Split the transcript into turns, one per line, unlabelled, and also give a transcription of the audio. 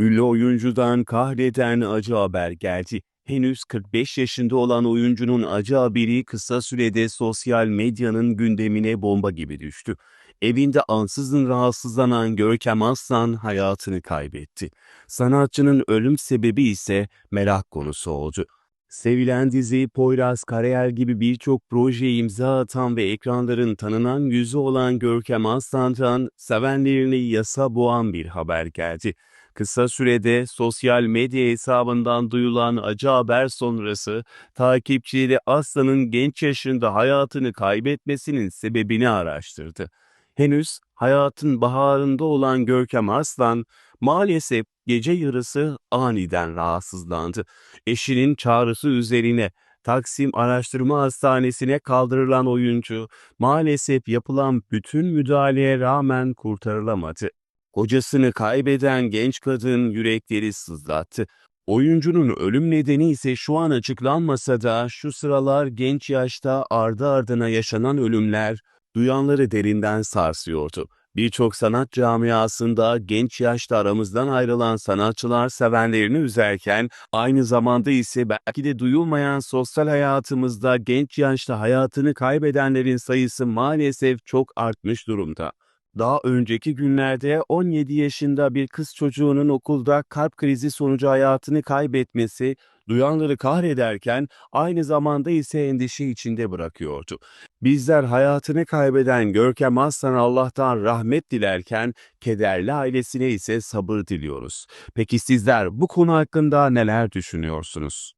Ünlü oyuncudan kahreden acı haber geldi. Henüz 45 yaşında olan oyuncunun acı haberi kısa sürede sosyal medyanın gündemine bomba gibi düştü. Evinde ansızın rahatsızlanan Görkem Aslan hayatını kaybetti. Sanatçının ölüm sebebi ise merak konusu oldu. Sevilen dizi Poyraz Karayel gibi birçok projeye imza atan ve ekranların tanınan yüzü olan Görkem Aslan'dan sevenlerini yasa boğan bir haber geldi. Kısa sürede sosyal medya hesabından duyulan acı haber sonrası takipçileri Aslan'ın genç yaşında hayatını kaybetmesinin sebebini araştırdı. Henüz hayatın baharında olan Görkem Aslan maalesef gece yarısı aniden rahatsızlandı. Eşinin çağrısı üzerine Taksim Araştırma Hastanesi'ne kaldırılan oyuncu maalesef yapılan bütün müdahaleye rağmen kurtarılamadı. Kocasını kaybeden genç kadın yürekleri sızlattı. Oyuncunun ölüm nedeni ise şu an açıklanmasa da şu sıralar genç yaşta ardı ardına yaşanan ölümler duyanları derinden sarsıyordu. Birçok sanat camiasında genç yaşta aramızdan ayrılan sanatçılar sevenlerini üzerken aynı zamanda ise belki de duyulmayan sosyal hayatımızda genç yaşta hayatını kaybedenlerin sayısı maalesef çok artmış durumda. Daha önceki günlerde 17 yaşında bir kız çocuğunun okulda kalp krizi sonucu hayatını kaybetmesi duyanları kahrederken aynı zamanda ise endişe içinde bırakıyordu. Bizler hayatını kaybeden Görkem Aslan Allah'tan rahmet dilerken kederli ailesine ise sabır diliyoruz. Peki sizler bu konu hakkında neler düşünüyorsunuz?